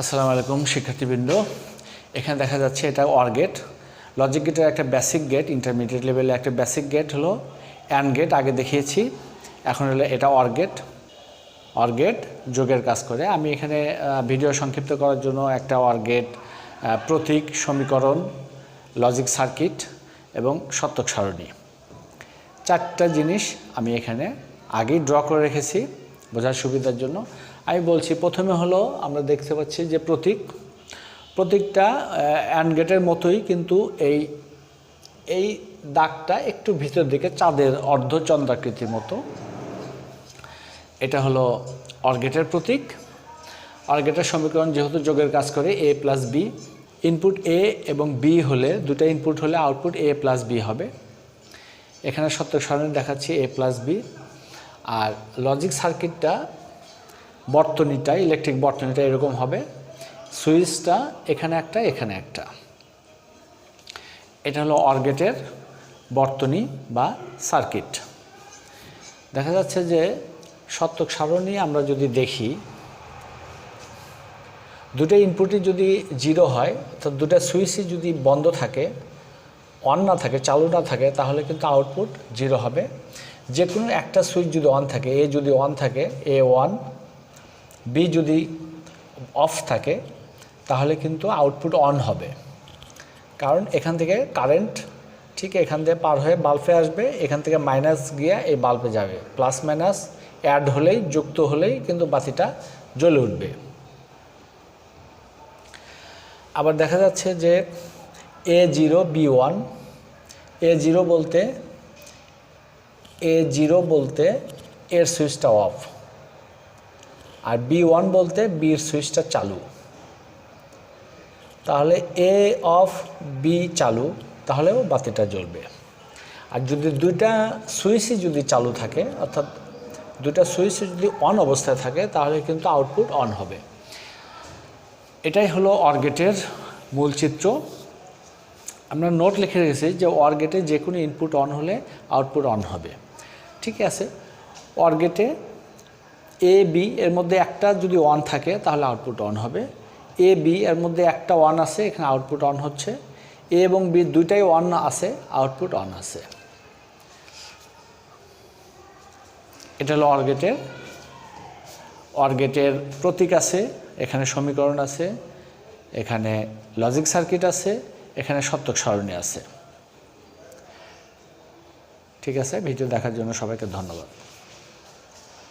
আসসালামু আলাইকুম, শিক্ষার্থীবৃন্দ। এখানে দেখা যাচ্ছে এটা অর গেট লজিক গেটের একটা বেসিক গেট ইন্টারমিডিয়েট লেভেলে একটা বেসিক গেট হলো অ্যান্ড গেট আগে দেখিয়েছি। এখন হলো এটা অর গেট অর গেট যোগের কাজ করে। আমি এখানে ভিডিও সংক্ষিপ্ত করার জন্য একটা অর গেট প্রতীক, সমীকরণ লজিক সার্কিট এবং সত্যক সারণী। চারটা জিনিস আমি এখানে আগেই ড্র করে রেখেছি, বোঝার সুবিধার জন্য। আমি বলছি, প্রথমে হলো আমরা দেখতে পাচ্ছি যে প্রতীক। প্রতীকটা অ্যান্ড গেটের মতোই কিন্তু এই এই দাগটা একটু ভিতর দিকে, চাঁদের অর্ধচন্দ্রাকৃতির মতো। এটা হলো অর্গেটের প্রতীক। অর্গেটের সমীকরণ যেহেতু যোগের কাজ করে A plus B input A এবং বি হলে, দুটো ইনপুট হলে আউটপুট এ প্লাস বি হবে। এখানে সত্য সারণী দেখাচ্ছি এ প্লাস বি আর লজিক সার্কিটটা বর্তনীটা ইলেকট্রিক বর্তনীটা এরকম হবে। সুইচটা এখানে একটা এখানে একটা। এটা হলো অর্গেটের বর্তনী বা সার্কিট। দেখা যাচ্ছে যে সত্যক সারণী আমরা যদি দেখি, দুটো ইনপুটই যদি জিরো হয় অর্থাৎ দুটো সুইচই যদি বন্ধ থাকে অন না থাকে, চালু না থাকে, তাহলে কিন্তু আউটপুট জিরো হবে। যে কোনো একটা সুইচ যদি অন থাকে এ যদি অন থাকে এ ওয়ান বি যদি অফ থাকে, তাহলে কিন্তু আউটপুট অন হবে। কারণ এখান থেকে কারেন্ট ঠিক এখান থেকে পার হয়ে বাল্বে আসবে, এখান থেকে মাইনাস গিয়ে এই বাল্বে যাবে। প্লাস মাইনাস অ্যাড হলেই, যুক্ত হলেই কিন্তু বাতিটা জ্বলে উঠবে। আবার দেখা যাচ্ছে যে A zero B one A zero বলতে এ জিরো বলতে এর সুইচটা অফ আর বি ওয়ান বলতে বির সুইচটা চালু। তাহলে এ অফ বি চালু, তাহলেও বাতিটা জ্বলবে। আর যদি দুইটা সুইচই যদি চালু থাকে, অর্থাৎ দুইটা সুইচ যদি অন অবস্থায় থাকে, তাহলে কিন্তু আউটপুট অন হবে। এটাই হলো অর্গেটের মূল চিত্র। আমরা নোট লিখে রেখেছি যে অর্গেটে যে কোনো ইনপুট অন হলে আউটপুট অন হবে। ঠিক আছে? অর্গেটে এ বি এর মধ্যে একটা যদি ওয়ান থাকে, তাহলে আউটপুট অন হবে। এ বি এর মধ্যে একটা ওয়ান আছে, এখানে আউটপুট অন হচ্ছে। এ এবং বি দুইটাই অন আছে আউটপুট অন আছে। এটা হলো অর্গেটের অর্গেটের প্রতীক আছে, এখানে সমীকরণ আছে, এখানে লজিক সার্কিট আছে, এখানে সত্যক সারণী আছে। ঠিক আছে ভিডিও দেখার জন্য সবাইকে ধন্যবাদ।